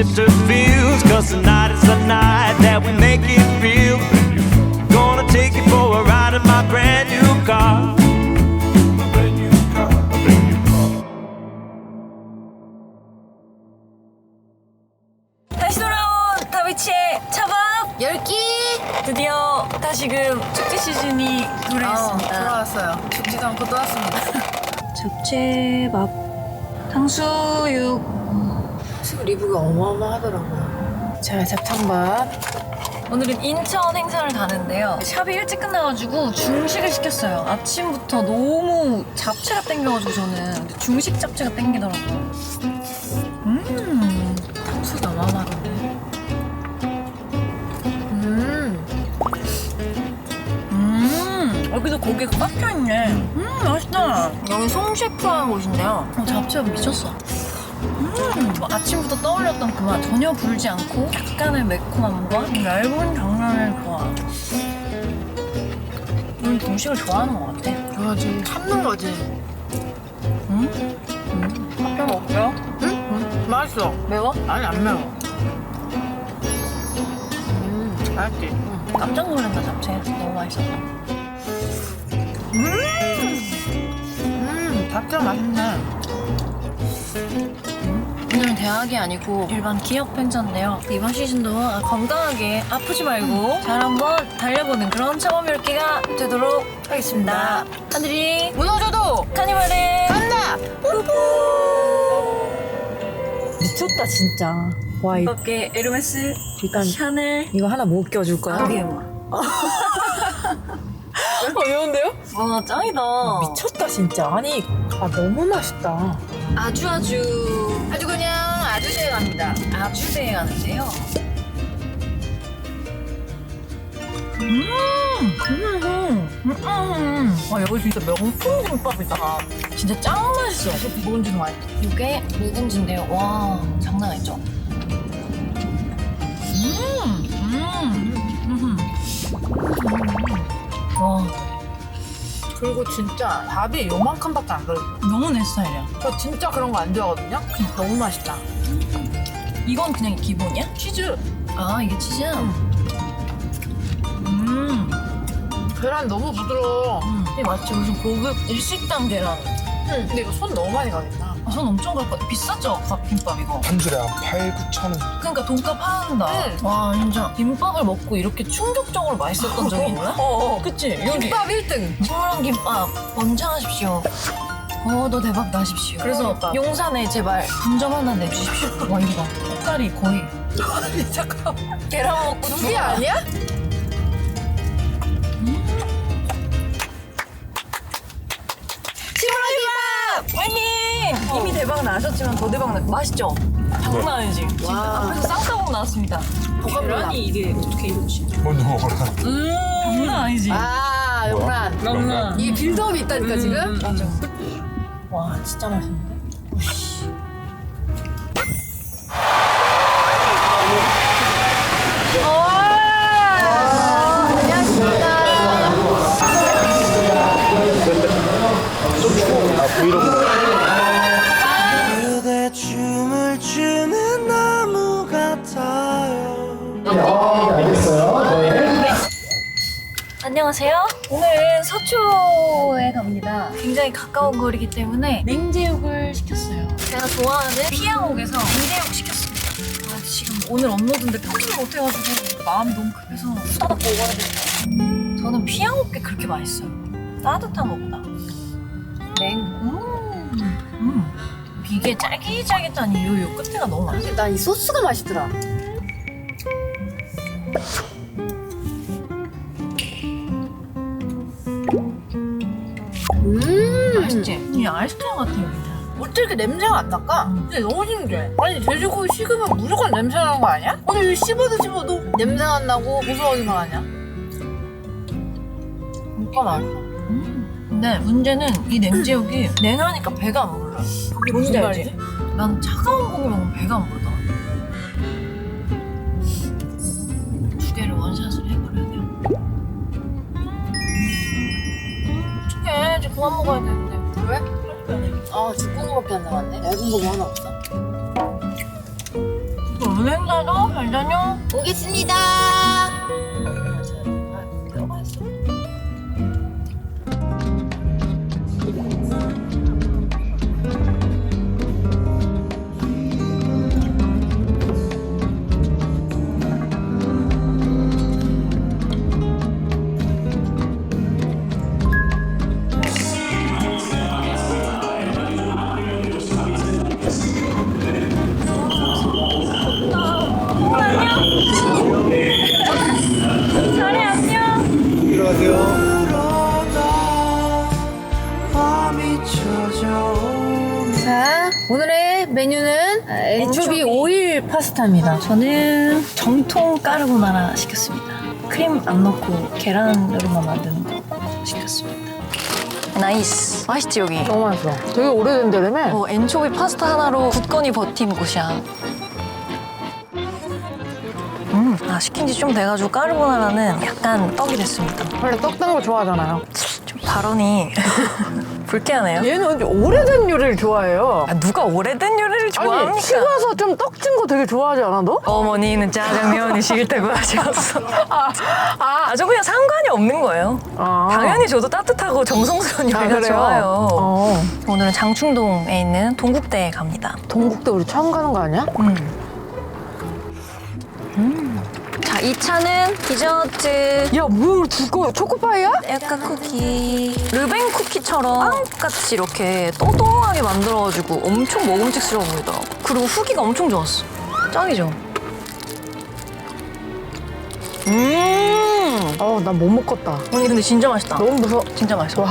It's her 리뷰가 어마어마하더라고요. 자, 잡탕밥. 오늘은 인천 행사를 가는데요. 샵이 일찍 끝나가지고 중식을 시켰어요. 아침부터 너무 잡채가 땡겨가지고 저는 중식 잡채가 땡기더라고요. 음, 탕수육 어마어마하던데. 음, 음, 여기도 고기가 깎여있네. 음, 맛있다. 여기 송셰프라는 곳인데요. 어, 잡채가 미쳤어. 음, 뭐 아침부터 떠올렸던 그 맛 전혀 불지 않고 약간의 매콤함과 얇은 장난을 좋아. 음, 중식을 좋아하는 것 같아. 좋아지. 참는 거지. 음? 음. 밥좀 먹을게요. 응? 응. 맛있어. 매워? 아니, 안 매워. 음, 맛있지. 응. 깜짝 놀란다 잡채. 너무 맛있었다. 음, 잡채 맛있네. 대학이 아니고 일반 기업 행사인데요. 이번 시즌도 건강하게 아프지 말고 잘 한번 달려보는 그런 처음 열기가 되도록 하겠습니다. 하늘이 무너져도 카니발에 간다! 미쳤다 진짜. 와 이, 어깨 에르메스 일단 샤넬 이거 하나 못 껴줄 거야? 뭐. 어려운데요? 와 짱이다. 미쳤다 진짜. 아니 아 너무 맛있다. 아주 아주 아주 대단합니다. 아주 대하는데요. 음, 음, 음, 음. 와 여기 진짜 명품 김밥이다. 진짜 짱 맛있어. 묵은지도 맛있어. 이게 묵은지인데요. 와 장난 아니죠? 음, 음, 음, 음. 와 그리고 진짜 밥이 요만큼밖에 안 들어. 너무 내 스타일이야. 저 진짜 그런 거 안 좋아하거든요? 근데 너무 맛있다. 이건 그냥 기본이야? 치즈. 아 이게 치즈? 음. 계란 너무 부드러워. 음, 이게 마치 무슨 고급 일식당 계란. 응. 근데 이거 손 너무 많이 가겠다. 아, 전 엄청 갈 거야. 비싸죠? 밥, 김밥 이거. 한 줄에 한 8, 9천 원. 그러니까 돈값 하는다. 응. 와 진짜 김밥을 먹고 이렇게 충격적으로 맛있었던 적이 있나? 어, 그치? 여기 김밥 1등. 소랑 김밥 원장하십시오. 어, 너 대박 나십시오. 그래서. 용산에 제발 분점 하나 내주십시오. 와 이거 봐. 색깔이 거의 아니, 잠깐. 계란 먹고 그게 아니야? 화이팅! 이미 대박 나셨지만 더 대박 나. 맛있죠? 장난 아니지? 진짜 와. 앞에서 쌍따봉 나왔습니다. 계란이 이게 어떻게 이렇지? 뭔지 먹어라. 음, 장난 아니지? 아, 영란. 장난. 이게 빌드업이 있다니까, 지금? 음, 맞아. 와 진짜 맛있는 굉장히 가까운 거리기 때문에 냉제육을 시켰어요. 제가 좋아하는 피양옥에서 냉제육 시켰습니다. 아, 지금 오늘 업로드인데 편집을 못해가지고 마음이 너무 급해서 후다닥 먹어야 돼요. 저는 피양옥 게 그렇게 맛있어요. 따뜻한 것보다. 냉. 음. 음. 이게 짤깃짤깃한 이유 요 끝에가 너무 맛있어. 난 이 소스가 맛있더라. 맛있지? 그냥 아이스크림 같아요, 그냥. 어떻게 이렇게 냄새가 안 날까? 근데 너무 신기해. 아니, 돼지고기 식으면 무조건 냄새 나는 거 아니야? 오늘 씹어도 씹어도 냄새가 안 나고 고소하기만 하냐? 진짜 맛있어. 음. 근데 문제는 이 냉제육이 냉하니까 배가 안 불러. 그게 무슨 알지? 난 차가운 고기 먹으면 배가 안 부르다. 두 개를 원샷을 해버려야 돼요. 어떡해, 이제 그만 먹어야. 왜? 아, 죽고기밖에 안 남았네. 얇은 고기 하나 없어? 오늘 행사도 잘 다녀. 오겠습니다. 파스타입니다. 저는 정통 까르보나라 시켰습니다. 크림 안 넣고 계란으로만 만드는 거 시켰습니다. 나이스. 맛있지 여기? 너무 맛있어. 되게 오래된 데라며? 어, 엔초비 파스타 하나로 굳건히 버틴 곳이야. 음, 아, 시킨 지 좀 돼가지고 까르보나라는 약간 떡이 됐습니다. 원래 떡 단 거 좋아하잖아요. 좀 발언이 불쾌하네요. 얘는 오래된 요리를 좋아해요. 아, 누가 오래된 요리를 좋아합니까? 식어서 좀 떡진 거 되게 좋아하지 않아, 너? 어머니는 짜장면이 싫다고 하셨어. 아, 아, 저 그냥 상관이 없는 거예요. 아. 당연히 저도 따뜻하고 정성스러운 아, 요리가 그래요? 좋아요. 어. 오늘은 장충동에 있는 동국대에 갑니다. 동국대 우리 처음 가는 거 아니야? 자, 2차는 디저트. 야, 뭐야, 두꺼워. 초코파이야? 약간 쿠키. 르뱅 쿠키처럼 빵같이 이렇게 또또하게 만들어가지고 엄청 먹음직스러워 보이더라고. 그리고 후기가 엄청 좋았어. 짱이죠? 음! 어, 나못 먹겠다. 언니 근데 진짜 맛있다. 너무 무서워. 진짜 맛있어. 와.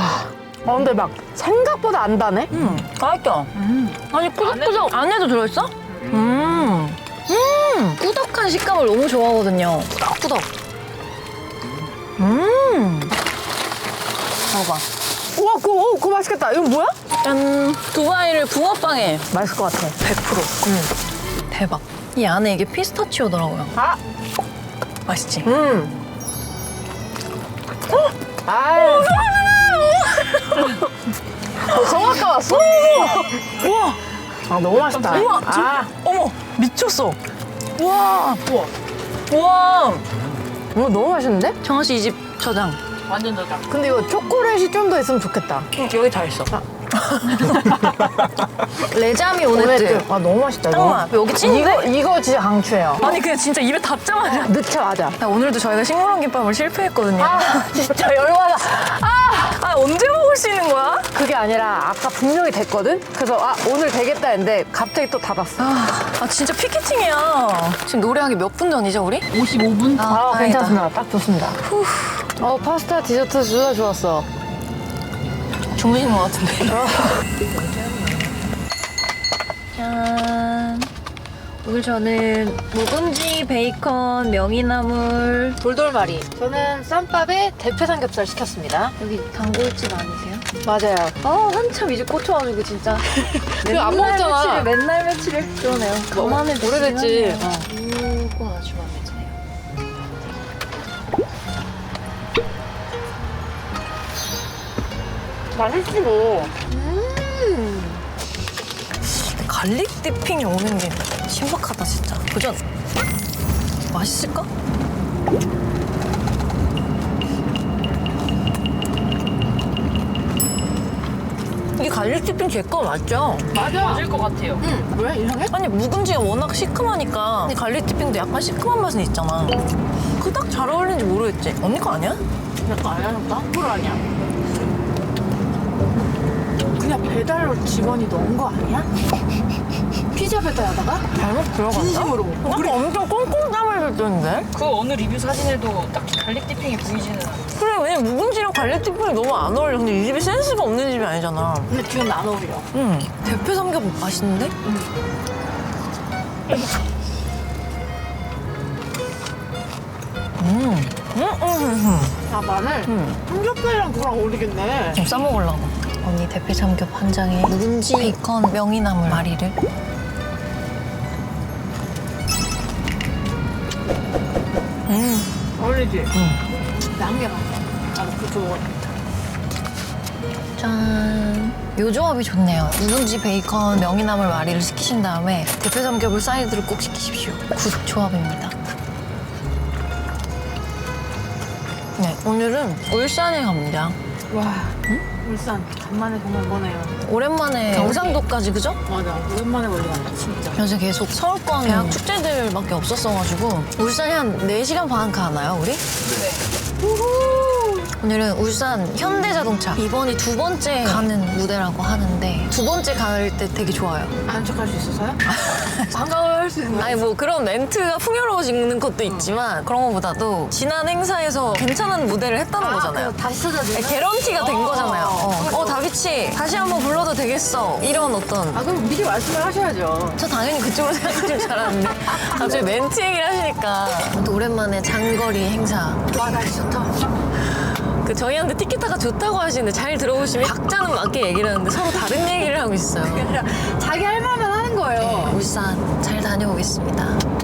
아, 근데 막 생각보다 안 다네? 음, 맛있다. 아니, 꾸덕꾸덕 안에도 들어있어? 음. 음, 꾸덕한 식감을 너무 좋아하거든요. 꾸덕꾸덕. 음. 먹어봐. 우와, 그거, 어, 그거 맛있겠다. 이거 뭐야? 짠. 두바이를 붕어빵에 맛있을 것 같아. 100%. 대박. 이 안에 이게 피스타치오더라고요. 아! 맛있지? 음. 어? 아유. 어, 성악가 왔어? 우와! 아, 너무 맛있다. 우와! 저- 아, 어머! 미쳤어! 우와! 우와! 우와! 이거 너무 맛있는데? 정아 씨 이집 저장. 근데 이거 초콜릿이 좀 더 있으면 좋겠다. 여기 다 있어. 레자미 오네트. 아, 너무 맛있다, 이거. 잠깐만, 여기 찐인데? 이거, 이거 진짜 강추해요. 아니 그냥 진짜 입에 닿자마자 넣자, 맞아. 야, 오늘도 저희가 식물원 김밥을 실패했거든요. 아, 아, 진짜 열받아. 아! 언제 먹을 수 있는 거야? 그게 아니라 아까 분명히 됐거든? 그래서 아, 오늘 되겠다 했는데 갑자기 또 닫았어. 아, 아, 진짜 피켓팅이야. 지금 노래하기 몇 분 전이죠 우리? 55분. 아, 다행이다. 괜찮습니다. 딱 좋습니다. 어, 파스타 디저트 진짜 좋았어. 주무시는 것 같은데. 짠. 오늘 저는 묵은지, 베이컨, 명이나물. 돌돌말이. 저는 쌈밥에 대패 삼겹살 시켰습니다. 여기 단골집 아니세요? 맞아요. 아 한참 이제 꽂혀가지고 진짜. 그거 안 먹었잖아. 며칠, 맨날 며칠을 그러네요. 저만의 오래됐지. 어. 이거 아주 마음에 드네요. 맛있지 뭐. 갈릭 디핑이 오는 게 신박하다 진짜. 도전. 맛있을까? 이게 갈릭 디핑 제 거 맞죠? 맞아. 맞을 것 같아요. 응. 왜? 이상해? 아니 묵은지가 워낙 시큼하니까 근데 갈릭 디핑도 약간 시큼한 맛은 있잖아. 그닥 잘 어울리는지 모르겠지. 언니 거 아니야? 내거 알려줄까? 그걸 아니야. 그냥 배달로 직원이 넣은 거 아니야? 피자 배달하다가? 잘못 들어갔나? 진심으로. 우리 엄청 꼼꼼 담을 줬는데? 그 어느 리뷰 사진에도 딱히 갈릭 디핑이 보이지는 않아. 그래 왜냐면 묵은지랑 갈릭 디핑이 너무 안 어울려. 근데 이 집이 센스가 없는 집이 아니잖아. 근데 지금 안 어울려. 응. 대패 삼겹 맛있는데? 음. 음, 음, 음, 아, 마늘? 음. 삼겹살이랑 그거랑 어울리겠네. 좀 싸먹으려고. 언니 대패 삼겹 한 장에 묵은지, 베이컨, 명이나물, 마리를. 음. 어울리지? 응. 개만. 나도 그거 좋아해. 짠. 요 조합이 좋네요. 묵은지 베이컨 명이나물 와리를 시키신 다음에 대패 삼겹을 사이드로 꼭 시키십시오. 굿 조합입니다. 네, 오늘은 울산에 갑니다. 와. 울산 간만에 정말 머네요. 오랜만에 경상도까지 그죠? 맞아. 오랜만에 멀리 간다 진짜. 요새 계속 서울권 대학 축제들밖에 없었어가지고 울산에 한 4시간 반 가나요 우리? 네. 오늘은 울산 현대자동차 이번이 두 번째 가는 무대라고 하는데 두 번째 갈 때 되게 좋아요 아는 척할 수 있어서요? 반가워요 할수 있는. 아니 뭐 그런 멘트가 풍요로워지는 것도 있지만 그런 것보다도 지난 행사에서 괜찮은 무대를 했다는 거잖아요 다시 찾아주면? 아니, 개런티가 된 거잖아요 어, 어 다비치 다시 한번 불러도 되겠어 이런 어떤 아 그럼 미리 말씀을 하셔야죠. 저 당연히 그쪽으로 생각하실 줄 알았는데 갑자기 멘트 얘기를 하시니까 또 오랜만에 장거리 행사 와 날씨 좋다. 그 저희한테 티켓타가 좋다고 하시는데 잘 들어보시면 각자는 맞게 얘기를 하는데 서로 다른 얘기를 하고 있어요 자기 할 말만 하는 거예요. 울산 잘 다녀오겠습니다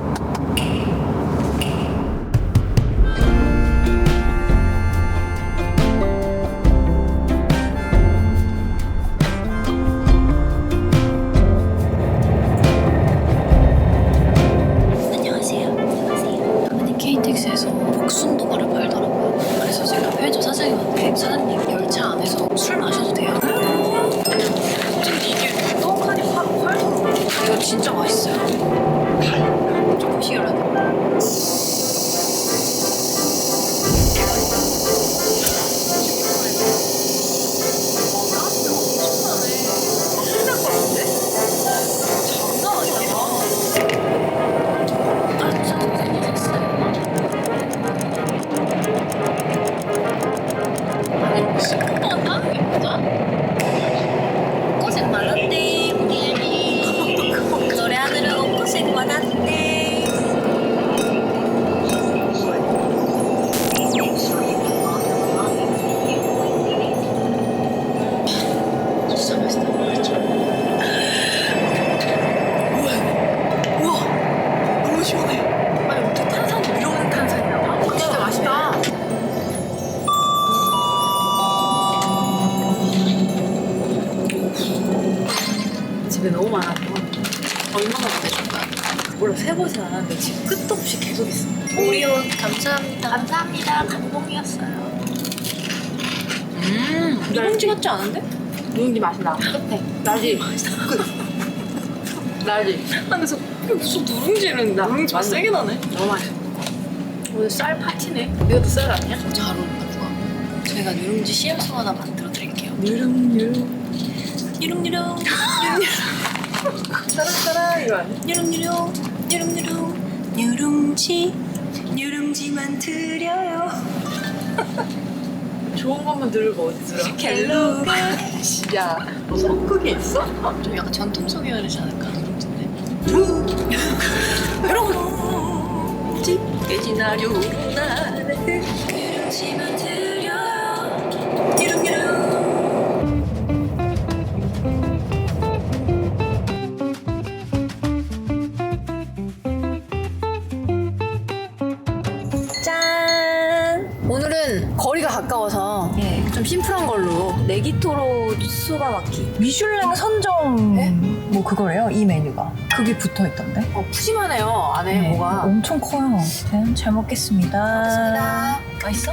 누룽지 같지 않은데? 누룽지 맛이 나. 끝에. 나지. 끝. 나지. 그래서 이게 무슨 누룽지는 누룽지가 맞네. 세게 나네 너무 맛있어. 오늘 쌀 파티네. 이것도 쌀 아니야? 잘 어울린다 그거 저희가 누룽지 CM송 하나 만들어 드릴게요 누룽 누룽. 유룽유룽 따라따라 이거 아니야? 유룽유룽 유룽유룽 누룽지 누룽지만 드려요 좋은 것만 들고 어디 들어? 갤로가 야, 너 성극이 있어? 좀 약간 전통성이어야 되지 않을까? 누룽지인데 누룽지 돼지나요? 나는 누룽지만 드려요 유룽유룽 짠! 네기토로 소바마키. 미슐랭 선정 네? 뭐 그거래요 이 메뉴가. 그게 붙어 있던데? 어, 푸짐하네요 안에 네, 뭐가. 엄청 커요. 아무튼 잘 먹겠습니다. 맛있어?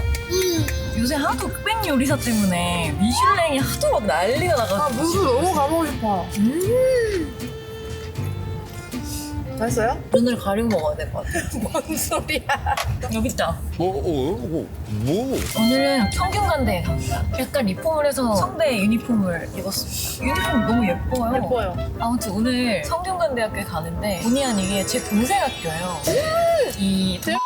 요새 하도 흑백 요리사 때문에 미슐랭이 하도 막 난리가 아 나가지고. 무수 너무 가보고 싶어. 음 맛있어요? 눈을 가리고 먹어야 될 것 같아. 뭔 소리야. 여기 있다. 뭐, 어, 뭐? 오늘은 평균관대에 갑니다 약간 리폼을 해서 성대 유니폼을 입었습니다. 유니폼 너무 예뻐요. 예뻐요. 아무튼 오늘 성균관대학교에 가는데 본의 아니게 제 동생 학교예요. 이 동-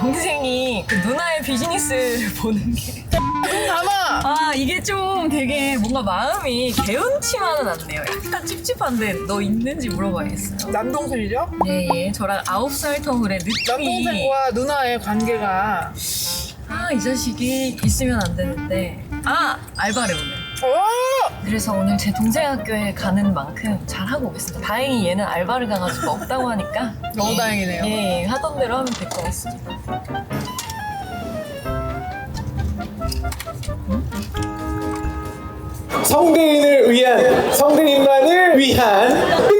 동생이 그 누나의 비즈니스를 보는 게. 눈 감아 아, 이게 좀 되게 뭔가 마음이 개운치만은 않네요. 약간 찝찝한데 너 있는지 물어봐야겠어요. 남동생이죠? 네, 예. 저랑 아홉 살 터울의 느낌이. 남동생과 누나의 관계가 아, 이 자식이 있으면 안 되는데. 아, 알바를 오늘. 오! 그래서 오늘 제 동생 학교에 가는 만큼 잘 하고 오겠습니다. 다행히 얘는 알바를 가가지고 없다고 하니까 너무 다행이네요 예, 하던 대로 하면 될 것 같습니다. 성대인을 위한 성대인만을 위한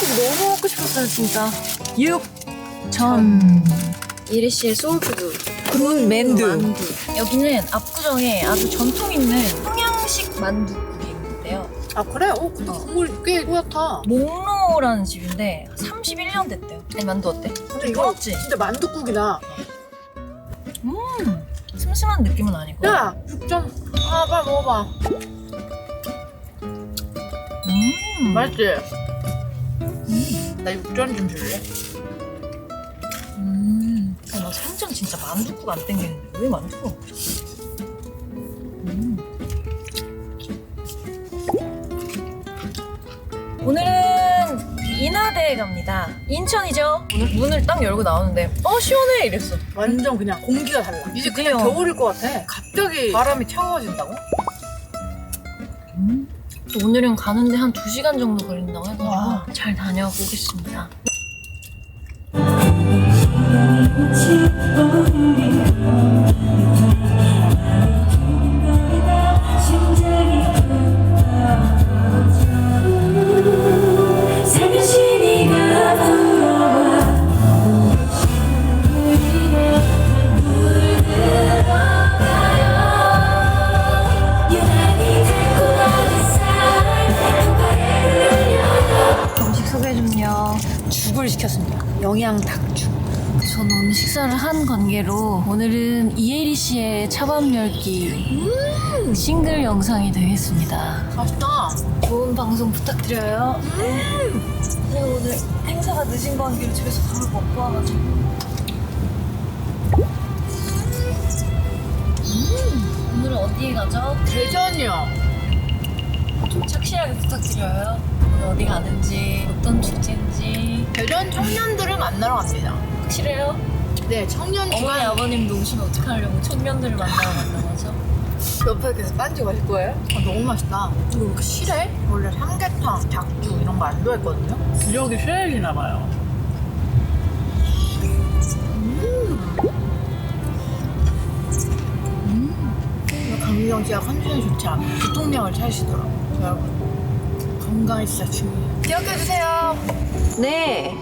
만두국 너무 먹고 싶었어요, 진짜. 육, 전. 이리 씨의 소울푸드. 군 만두. 여기는 압구정에 아주 전통 있는 평양식 만두국이 있는데요. 아 그래? 어 근데 국물이 꽤 뿌옇다. 목로라는 집인데 31년 됐대요. 아니, 만두 어때? 근데 이거 부럽지? 진짜 만두국이다. 슴슴한 느낌은 아니고. 야 육전. 아 빨리 먹어봐. 음. 맛있지? 나 육전 좀 줄래? 음. 야, 나 생전 진짜 만두국 안 땡기는데 왜 싶어? 음. 오늘은 인하대에 갑니다. 인천이죠? 오늘 문을 딱 열고 나오는데 어 시원해 이랬어. 완전 그냥 공기가 달라. 이제 그냥 그래요. 겨울일 것 같아. 갑자기 바람이 차가워진다고? 오늘은 가는데 한 2시간 정도 걸린다고 해가지고 와. 잘 다녀오겠습니다. 영상이 되겠습니다. 맛있다. 좋은 방송 부탁드려요. 제가 오늘 행사가 늦은 관계로 집에서 밥을 먹고 와가지고. 음, 오늘은 어디에 가죠? 대전이요. 좀 착실하게 부탁드려요. 오늘 어디 가는지, 어떤 축제인지. 대전 청년들을 만나러 갑니다. 확실해요? 네, 청년 어머니, 주간 아버님도 오시면 어떡하려고 청년들을 만나러 간다고 하죠? 옆에 계속 빤지 마실 거예요? 아, 너무 맛있다. 이거 왜 이렇게 실해? 원래 삼계탕, 닭죽 이런 거 안 좋아했거든요. 기력이 실해지나 봐요. 음. 강미경 씨가 컨디션이 좋지 않아요. 교통량을 차시더라고요. 여러분, 건강이 진짜 중요해요. 기억해주세요. 네.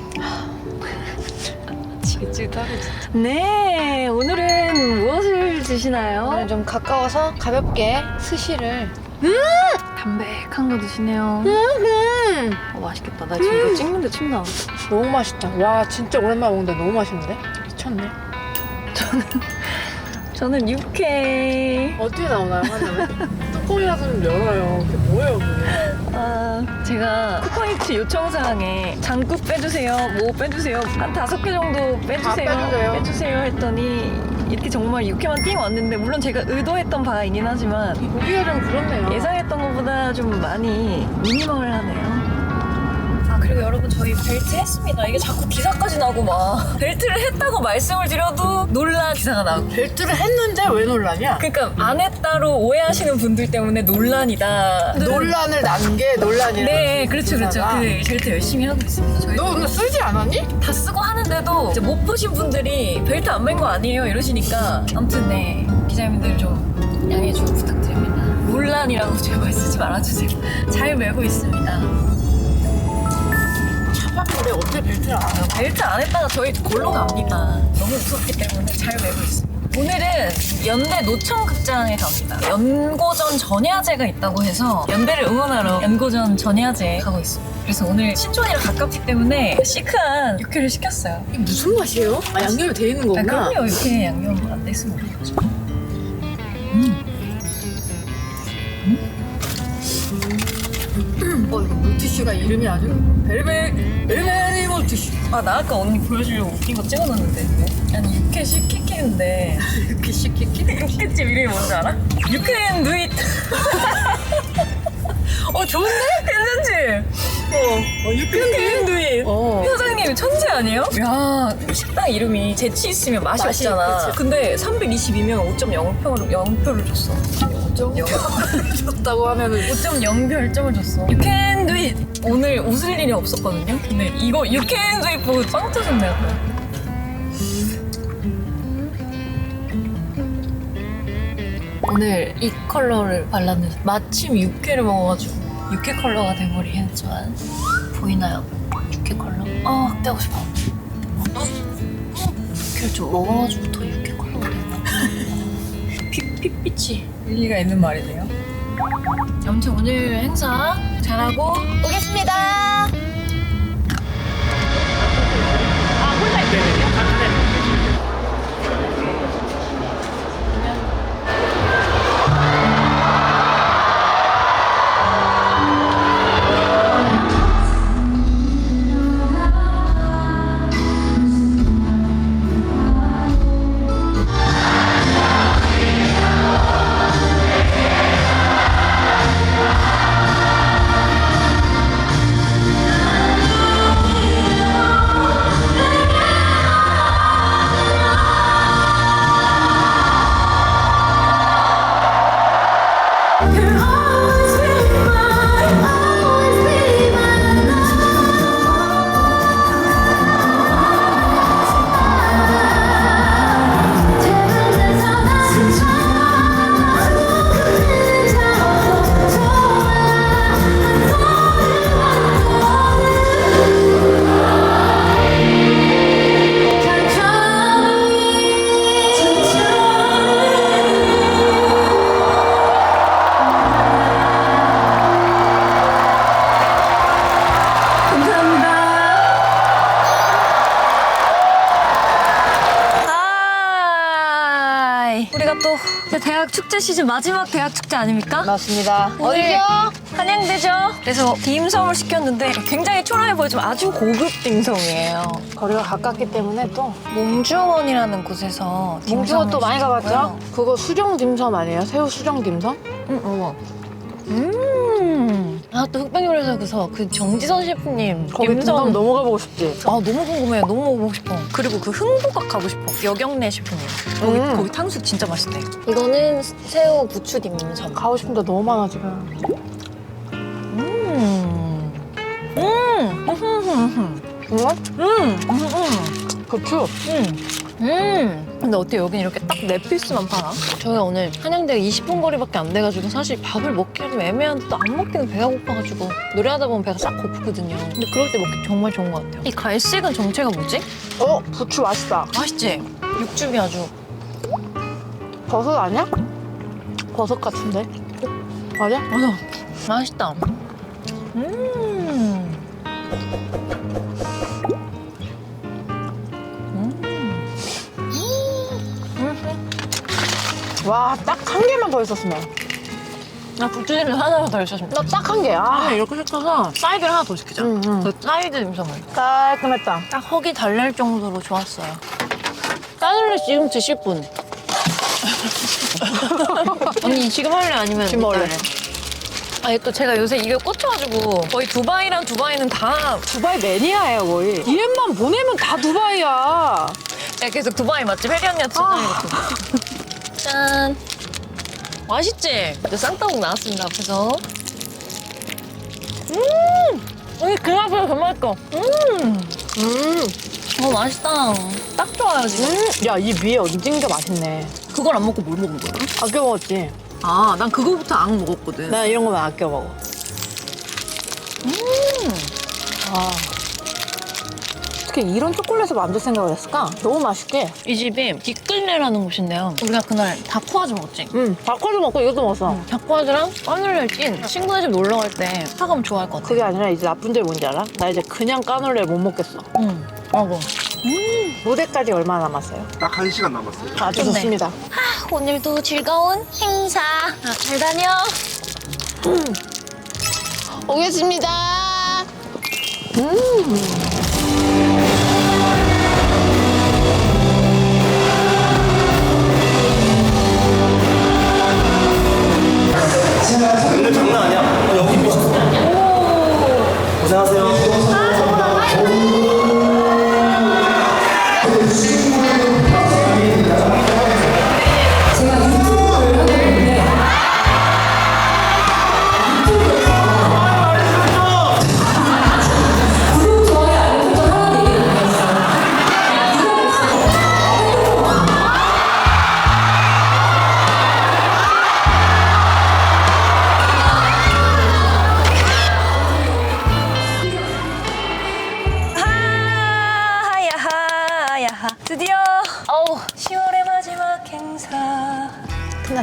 네, 오늘은 무엇을 드시나요? 오늘 좀 가까워서 가볍게 스시를 담백한 거 드시네요. 어, 맛있겠다. 나 지금 이거 찍는데 침 나와. 너무 맛있다. 와 진짜 오랜만에 먹는데 너무 맛있는데? 미쳤네. 저는 육회. 어떻게 나오나요? 뚜껑이라도 좀 열어요. 그게 뭐예요, 그게? 아, 제가 쿠팡이츠 요청사항에 장국 빼주세요, 뭐 빼주세요, 한 다섯 개 정도 빼주세요, 아, 빼주세요. 빼주세요 했더니 이렇게 정말 육회만 띵 왔는데 물론 제가 의도했던 바이긴 하지만 보기가 좀 그렇네요. 예상했던 것보다 좀 많이 미니멀하네요. 여러분 저희 벨트 했습니다. 이게 자꾸 기사까지 나고 막 벨트를 했다고 말씀을 드려도 논란 기사가 나고. 벨트를 했는데 왜 논란이야? 그러니까 안 했다로 오해하시는 분들 때문에 논란이다. 논란을 난 게 논란이라. 네, 그렇죠, 그렇죠. 그 벨트 열심히 하고 있습니다. 저희 너 오늘 쓰지 않았니? 다 쓰고 하는데도 이제 못 보신 분들이 벨트 안 맨 거 아니에요 이러시니까 아무튼 네 기자님들 좀 양해 좀 부탁드립니다. 논란이라고 제발 쓰지 말아주세요. 잘 메고 있습니다. 안? 벨트 안 했다가 저희 골로 갑니다. 너무 무섭기 때문에 잘 메고 있습니다. 오늘은 연대 노천 극장에 갑니다. 연고전 전야제가 있다고 해서 연대를 응원하러 연고전 전야제 가고 있습니다. 그래서 오늘 신촌이랑 가깝기 때문에 시크한 육회를 시켰어요. 이게 무슨 맛이에요? 아, 양념이 돼 있는 아, 거구나. 그럼요. 이렇게 양념 안 됐으면 어떡하죠. 어, 이거 물티슈가 이름이 아주 베리베리, 베리베리 물티슈. 아, 나 아까 언니 보여주려고 웃긴 거 찍어놨는데. 아니, 육회 시키키인데. 이렇게 시키키? 육회집 이름이 뭔지 알아? 육회 누잇. 어, 좋은데? 괜찮지? 어, 육회 누잇. 어. 사장님 천재 아니에요? 야, 식당 이름이 재치 있으면 맛이, 맛이, 없잖아. 그치. 근데 322명 5.0표를 0표를 줬어. 5.0. 줬다고 하면은 5.0 별점을 줬어. You can do it. 오늘 웃을 일이 없었거든요. 근데 이거 You can do it 보고 빵 터졌네요. 오늘 이 컬러를 발랐는데 마침 육회를 먹어가지고 육회 컬러가 돼버리긴 했지만 보이나요? 육회 컬러? 아 확대하고 싶어. 육회를 좀 먹어가지고 더 육회 컬러가 됐나? 핏빛이 일리가 있는 말이네요. 아무튼 오늘 행사 잘하고 오겠습니다. 대학 축제 시즌 마지막 대학 축제 아닙니까? 맞습니다. 어디죠? 한양대죠. 그래서 딤섬을 시켰는데 굉장히 초라해 보이지만 아주 고급 딤섬이에요. 거리가 가깝기 때문에 또 몽주원이라는 곳에서 몽주가 딤섬을 또 많이 가봤죠? 시켰고요. 그거 수정 딤섬 아니에요? 새우 수정 딤섬? 응, 어머. 음. 아, 또 흑백요리에서 그서 그 정지선 셰프님 거기 딤섬 너무 가보고 싶지? 아, 너무 궁금해요. 너무 먹어보고 싶어. 그리고 그 흥부각 가고 싶어. 여경래 셰프님. 거기, 음. 거기 탕수육 진짜 맛있대. 이거는 새우 부추 딤섬. 가고 싶은 데 너무 많아 지금. 음. 음. 음. 음. 응? 음. 음. 고추. 음. 음. 근데 어떻게 여긴 이렇게 딱 네 피스만 팔아? 저희가 오늘 한양대가 20분 거리밖에 안 돼가지고 사실 밥을 먹기가 좀 애매한데 또 안 먹기는 배가 고파가지고 노래하다 보면 배가 싹 고프거든요. 근데 그럴 때 먹기 정말 좋은 것 같아요. 이 갈색은 정체가 뭐지? 어 부추 맛있다. 맛있지? 육즙이 아주 버섯 아니야? 버섯 같은데? 맞아? 맞아. 맛있다. 음. 와 딱 한 개만 더 있었으면. 나 부추기를 하나만 더 있었으면. 나 딱 한 개. 아. 이렇게 시켜서 사이드를 하나 더 시키자. 응, 응. 그 사이드 dimsum을. 깔끔했다. 딱 허기 달랠 정도로 좋았어요. 까눌레 지금 드실 분. 언니 지금 할래 아니면 지금 이따 할래. 할래? 아니 또 제가 요새 이게 꽂혀가지고 거의 두바이랑 두바이는 다 두바이 매니아예요 거의. DM만 보내면 다 두바이야. 내가 계속 두바이 맛집 혜리 언니한테 전화해갖고 짠 맛있지? 이제 쌍따봉 나왔습니다 앞에서 음! 여기 그 맛이야 그 맛있어 음! 음. 어 맛있다 딱 좋아요 지금 음. 야 이 위에 얹은 게 맛있네. 그걸 안 먹고 뭘 먹은 거야? 아껴 먹었지. 아, 난 그거부터 안 먹었거든. 나 이런 거만 아껴 먹어. 어떻게 이런 초콜릿을 만들 생각을 했을까? 너무 맛있게. 이 집이 뒷글레라는 곳인데요. 우리가 그날 다쿠아즈 먹었지. 응, 닭과도 먹고 이것도 먹었어. 다쿠아즈랑 까눌레 낀 친구네 집 놀러 갈 때 사가면 좋아할 것 같아. 그게 아니라 이제 나쁜 점이 뭔지 알아? 나 이제 그냥 까놀레 못 먹겠어. 응. 아고. 무대까지 얼마 남았어요? 딱 한 시간 남았어요. 아주 좋네. 좋습니다. 오늘도 즐거운 행사. 아, 잘 다녀. 오겠습니다. 근 장난 아니야. 어, 여기 미쳤어. 고생하세요.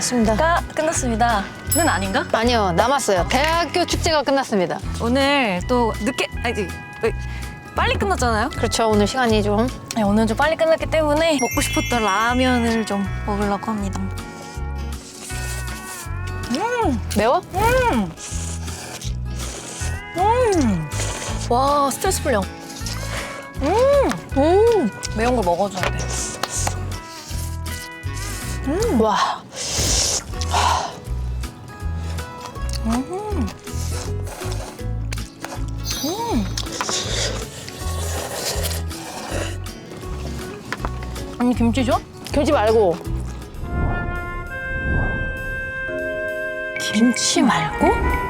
끝났습니다. 끝났습니다. 는 아닌가? 아니요, 남았어요. 대학교 축제가 끝났습니다. 오늘 또 늦게 아니 왜, 빨리 끝났잖아요. 그렇죠. 오늘 시간이 좀 네, 오늘 좀 빨리 끝났기 때문에 먹고 싶었던 라면을 좀 먹으려고 합니다. 매워? 와 스트레스 풀려. 음, 매운 걸 먹어줘야 돼. 와. 아니 김치 줘? 김치 말고 김치 말고?